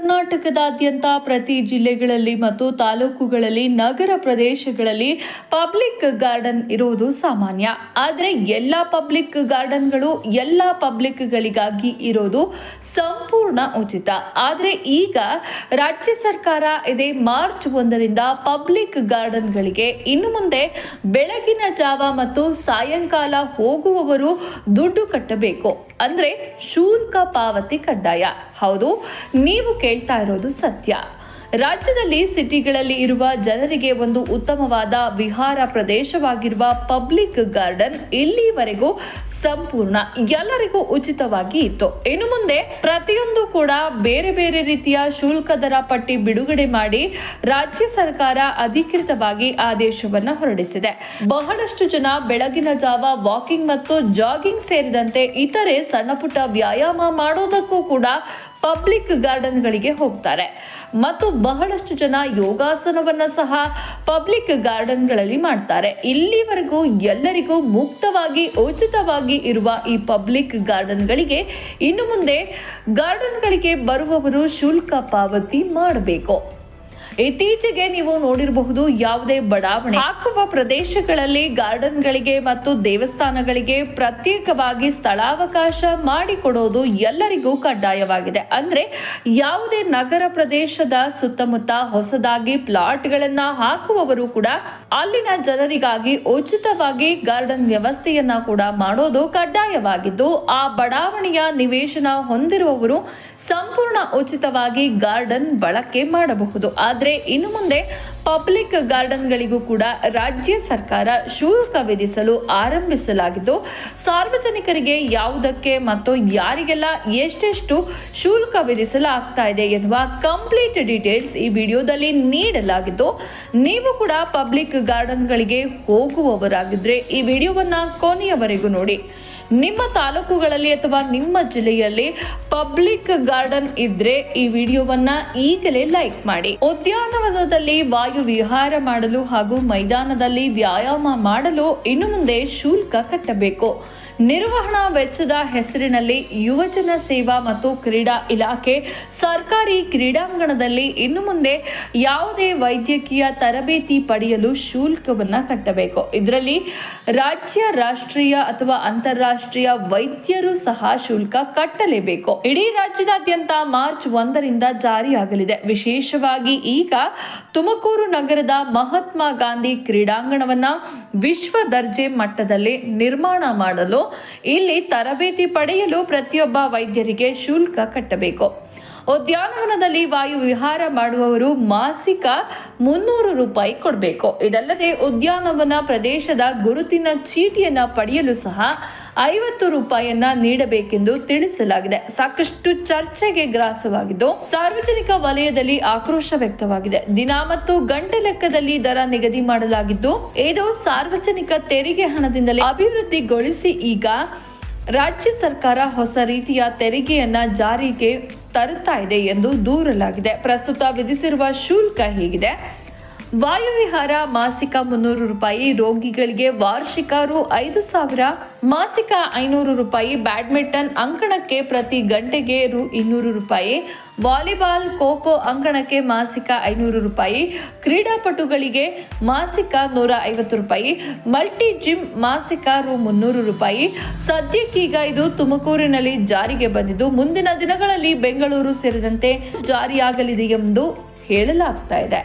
ಕರ್ನಾಟಕದಾದ್ಯಂತ ಪ್ರತಿ ಜಿಲ್ಲೆಗಳಲ್ಲಿ ಮತ್ತು ತಾಲೂಕುಗಳಲ್ಲಿ ನಗರ ಪ್ರದೇಶಗಳಲ್ಲಿ ಪಬ್ಲಿಕ್ ಗಾರ್ಡನ್ ಇರುವುದು ಸಾಮಾನ್ಯ. ಆದರೆ ಎಲ್ಲ ಪಬ್ಲಿಕ್ ಗಾರ್ಡನ್ಗಳು ಎಲ್ಲ ಪಬ್ಲಿಕ್ಗಳಿಗಾಗಿ ಇರೋದು ಸಂಪೂರ್ಣ ಉಚಿತ. ಆದರೆ ಈಗ ರಾಜ್ಯ ಸರ್ಕಾರ ಇದೇ ಮಾರ್ಚ್ ಒಂದರಿಂದ ಪಬ್ಲಿಕ್ ಗಾರ್ಡನ್ಗಳಿಗೆ. ಇನ್ನು ಮುಂದೆ ಬೆಳಗಿನ ಜಾವ ಮತ್ತು ಸಾಯಂಕಾಲ ಹೋಗುವವರು ದುಡ್ಡು ಕಟ್ಟಬೇಕು. ಅಂದ್ರೆ ಶುಲ್ಕ ಪಾವತಿ ಕಡ್ಡಾಯ. ಹೌದು, ನೀವು ಕೇಳ್ತಾ ಇರೋದು ಸತ್ಯ. ರಾಜ್ಯದಲ್ಲಿ ಸಿಟಿಗಳಲ್ಲಿ ಇರುವ ಜನರಿಗೆ ಒಂದು ಉತ್ತಮವಾದ ವಿಹಾರ ಪ್ರದೇಶವಾಗಿರುವ ಪಬ್ಲಿಕ್ ಗಾರ್ಡನ್ ಇಲ್ಲಿವರೆಗೂ ಸಂಪೂರ್ಣ ಎಲ್ಲರಿಗೂ ಉಚಿತವಾಗಿ ಇತ್ತು. ಇನ್ನು ಮುಂದೆ ಪ್ರತಿಯೊಂದು ಕೂಡ ಬೇರೆ ಬೇರೆ ರೀತಿಯ ಶುಲ್ಕ ದರ ಪಟ್ಟಿ ಬಿಡುಗಡೆ ಮಾಡಿ ರಾಜ್ಯ ಸರ್ಕಾರ ಅಧಿಕೃತವಾಗಿ ಆದೇಶವನ್ನ ಹೊರಡಿಸಿದೆ. ಬಹಳಷ್ಟು ಜನ ಬೆಳಗಿನ ಜಾವ ವಾಕಿಂಗ್ ಮತ್ತು ಜಾಗಿಂಗ್ ಸೇರಿದಂತೆ ಇತರೆ ಸಣ್ಣ ಪುಟ್ಟ ವ್ಯಾಯಾಮ ಮಾಡೋದಕ್ಕೂ ಕೂಡ ಪಬ್ಲಿಕ್ ಗಾರ್ಡನ್ಗಳಿಗೆ ಹೋಗ್ತಾರೆ. ಮತ್ತು ಬಹಳಷ್ಟು ಜನ ಯೋಗಾಸನವನ್ನ ಸಹ ಪಬ್ಲಿಕ್ ಗಾರ್ಡನ್ಗಳಲ್ಲಿ ಮಾಡ್ತಾರೆ. ಇಲ್ಲಿವರೆಗೂ ಎಲ್ಲರಿಗೂ ಮುಕ್ತವಾಗಿ, ಉಚಿತವಾಗಿ ಇರುವ ಈ ಪಬ್ಲಿಕ್ ಗಾರ್ಡನ್ಗಳಿಗೆ ಇನ್ನು ಮುಂದೆ ಗಾರ್ಡನ್ಗಳಿಗೆ ಬರುವವರು ಶುಲ್ಕ ಪಾವತಿ ಮಾಡಬೇಕು. ಇತ್ತೀಚೆಗೆ ನೀವು ನೋಡಿರಬಹುದು ಯಾವುದೇ ಬಡಾವಣೆ. ಹಾಕುವ ಪ್ರದೇಶಗಳಲ್ಲಿ ಗಾರ್ಡನ್ಗಳಿಗೆ ಮತ್ತು ದೇವಸ್ಥಾನಗಳಿಗೆ ಪ್ರತ್ಯೇಕವಾಗಿ ಸ್ಥಳಾವಕಾಶ ಮಾಡಿಕೊಡೋದು ಎಲ್ಲರಿಗೂ ಕಡ್ಡಾಯವಾಗಿದೆ. ಅಂದ್ರೆ ಯಾವುದೇ ನಗರ ಪ್ರದೇಶದ ಸುತ್ತಮುತ್ತ ಹೊಸದಾಗಿ ಪ್ಲಾಟ್ಗಳನ್ನ ಹಾಕುವವರು ಕೂಡ ಅಲ್ಲಿನ ಜನರಿಗಾಗಿ ಉಚಿತವಾಗಿ ಗಾರ್ಡನ್ ವ್ಯವಸ್ಥೆಯನ್ನ ಕೂಡ ಮಾಡೋದು ಕಡ್ಡಾಯವಾಗಿದ್ದು, ಆ ಬಡಾವಣೆಯ ನಿವೇಶನ ಹೊಂದಿರುವವರು ಸಂಪೂರ್ಣ ಉಚಿತವಾಗಿ ಗಾರ್ಡನ್ ಬಳಕೆ ಮಾಡಬಹುದು. ಆದರೆ ಇನ್ನು ಮುಂದೆ ಪಬ್ಲಿಕ್ ಗಾರ್ಡನ್ಗಳಿಗೂ ಕೂಡ ರಾಜ್ಯ ಸರ್ಕಾರ ಶುಲ್ಕ ವಿಧಿಸಲು ಆರಂಭಿಸಲಾಗಿದ್ದು, ಸಾರ್ವಜನಿಕರಿಗೆ ಯಾವುದಕ್ಕೆ ಮತ್ತು ಯಾರಿಗೆಲ್ಲ ಎಷ್ಟೆಷ್ಟು ಶುಲ್ಕ ವಿಧಿಸಲಾಗ್ತಾ ಇದೆ ಎನ್ನುವ ಕಂಪ್ಲೀಟ್ ಡೀಟೇಲ್ಸ್ ಈ ವಿಡಿಯೋದಲ್ಲಿ ನೀಡಲಾಗಿದ್ದು, ನೀವು ಕೂಡ ಪಬ್ಲಿಕ್ ಗಾರ್ಡನ್ಗಳಿಗೆ ಹೋಗುವವರಾಗಿದ್ರೆ ಈ ವಿಡಿಯೋವನ್ನ ಕೊನೆಯವರೆಗೂ ನೋಡಿ. ನಿಮ್ಮ ತಾಲೂಕುಗಳಲ್ಲಿ ಅಥವಾ ನಿಮ್ಮ ಜಿಲ್ಲೆಯಲ್ಲಿ ಪಬ್ಲಿಕ್ ಗಾರ್ಡನ್ ಇದ್ರೆ ಈ ವಿಡಿಯೋವನ್ನ ಈಗಲೇ ಲೈಕ್ ಮಾಡಿ. ಉದ್ಯಾನವನದಲ್ಲಿ ವಾಯು ವಿಹಾರ ಮಾಡಲು ಹಾಗೂ ಮೈದಾನದಲ್ಲಿ ವ್ಯಾಯಾಮ ಮಾಡಲು ಇನ್ನು ಮುಂದೆ ಶುಲ್ಕ ಕಟ್ಟಬೇಕು. ನಿರ್ವಹಣಾ ವೆಚ್ಚದ ಹೆಸರಿನಲ್ಲಿ ಯುವಜನ ಸೇವಾ ಮತ್ತು ಕ್ರೀಡಾ ಇಲಾಖೆ ಸರ್ಕಾರಿ ಕ್ರೀಡಾಂಗಣದಲ್ಲಿ ಇನ್ನು ಮುಂದೆ ಯಾವುದೇ ವೈದ್ಯಕೀಯ ತರಬೇತಿ ಪಡೆಯಲು ಶುಲ್ಕವನ್ನು ಕಟ್ಟಬೇಕು. ಇದರಲ್ಲಿ ರಾಜ್ಯ, ರಾಷ್ಟ್ರೀಯ ಅಥವಾ ಅಂತಾರಾಷ್ಟ್ರೀಯ ವೈದ್ಯರು ಸಹ ಶುಲ್ಕ ಕಟ್ಟಲೇಬೇಕು. ಇಡೀ ರಾಜ್ಯದಾದ್ಯಂತ ಮಾರ್ಚ್ ಒಂದರಿಂದ ಜಾರಿಯಾಗಲಿದೆ. ವಿಶೇಷವಾಗಿ ಈಗ ತುಮಕೂರು ನಗರದ ಮಹಾತ್ಮ ಗಾಂಧಿ ಕ್ರೀಡಾಂಗಣವನ್ನ ವಿಶ್ವ ದರ್ಜೆ ಮಟ್ಟದಲ್ಲಿ ನಿರ್ಮಾಣ ಮಾಡಲು ಇಲ್ಲಿ ತರಬೇತಿ ಪಡೆಯಲು ಪ್ರತಿಯೊಬ್ಬ ವೈದ್ಯರಿಗೆ ಶುಲ್ಕ ಕಟ್ಟಬೇಕು. ಉದ್ಯಾನವನದಲ್ಲಿ ವಾಯು ವಿಹಾರ ಮಾಡುವವರು ಮಾಸಿಕ ಮುನ್ನೂರು ರೂಪಾಯಿ ಕೊಡಬೇಕು. ಇದಲ್ಲದೆ ಉದ್ಯಾನವನ ಪ್ರದೇಶದ ಗುರುತಿನ ಚೀಟಿಯನ್ನ ಪಡೆಯಲು ಸಹ ಐವತ್ತು ರೂಪಾಯಿಯನ್ನ ನೀಡಬೇಕೆಂದು ತಿಳಿಸಲಾಗಿದೆ. ಸಾಕಷ್ಟು ಚರ್ಚೆಗೆ ಗ್ರಾಸವಾಗಿದ್ದು ಸಾರ್ವಜನಿಕ ವಲಯದಲ್ಲಿ ಆಕ್ರೋಶ ವ್ಯಕ್ತವಾಗಿದೆ. ದಿನ ಮತ್ತು ಗಂಟೆ ಲೆಕ್ಕದಲ್ಲಿ ದರ ನಿಗದಿ ಮಾಡಲಾಗಿದ್ದು, ಇದು ಸಾರ್ವಜನಿಕ ತೆರಿಗೆ ಹಣದಿಂದಲೇ ಅಭಿವೃದ್ಧಿಗೊಳಿಸಿ ಈಗ ರಾಜ್ಯ ಸರ್ಕಾರ ಹೊಸ ರೀತಿಯ ತೆರಿಗೆಯನ್ನ ಜಾರಿಗೆ ತರುತ್ತಾ ಇದೆ ಎಂದು ದೂರಲಾಗಿದೆ. ಪ್ರಸ್ತುತ ವಿಧಿಸಿರುವ ಶುಲ್ಕ ಹೀಗಿದೆ. ವಾಯುವಿಹಾರ ಮಾಸಿಕ ಮುನ್ನೂರು ರೂಪಾಯಿ, ರೋಗಿಗಳಿಗೆ ವಾರ್ಷಿಕ ರು ಐದು ಸಾವಿರ, ಮಾಸಿಕ ಐನೂರು ರೂಪಾಯಿ, ಬ್ಯಾಡ್ಮಿಂಟನ್ ಅಂಕಣಕ್ಕೆ ಪ್ರತಿ ಗಂಟೆಗೆ ರು ಇನ್ನೂರು ರೂಪಾಯಿ, ವಾಲಿಬಾಲ್, ಖೋಖೋ ಅಂಕಣಕ್ಕೆ ಮಾಸಿಕ ಐನೂರು ರೂಪಾಯಿ, ಕ್ರೀಡಾಪಟುಗಳಿಗೆ ಮಾಸಿಕ ನೂರ ಐವತ್ತು ರೂಪಾಯಿ, ಮಲ್ಟಿ ಜಿಮ್ ಮಾಸಿಕ ರು ಮುನ್ನೂರು ರೂಪಾಯಿ. ಸದ್ಯಕ್ಕೀಗ ಇದು ತುಮಕೂರಿನಲ್ಲಿ ಜಾರಿಗೆ ಬಂದಿದ್ದು, ಮುಂದಿನ ದಿನಗಳಲ್ಲಿ ಬೆಂಗಳೂರು ಸೇರಿದಂತೆ ಜಾರಿಯಾಗಲಿದೆ ಎಂದು ಹೇಳಲಾಗ್ತಾ ಇದೆ.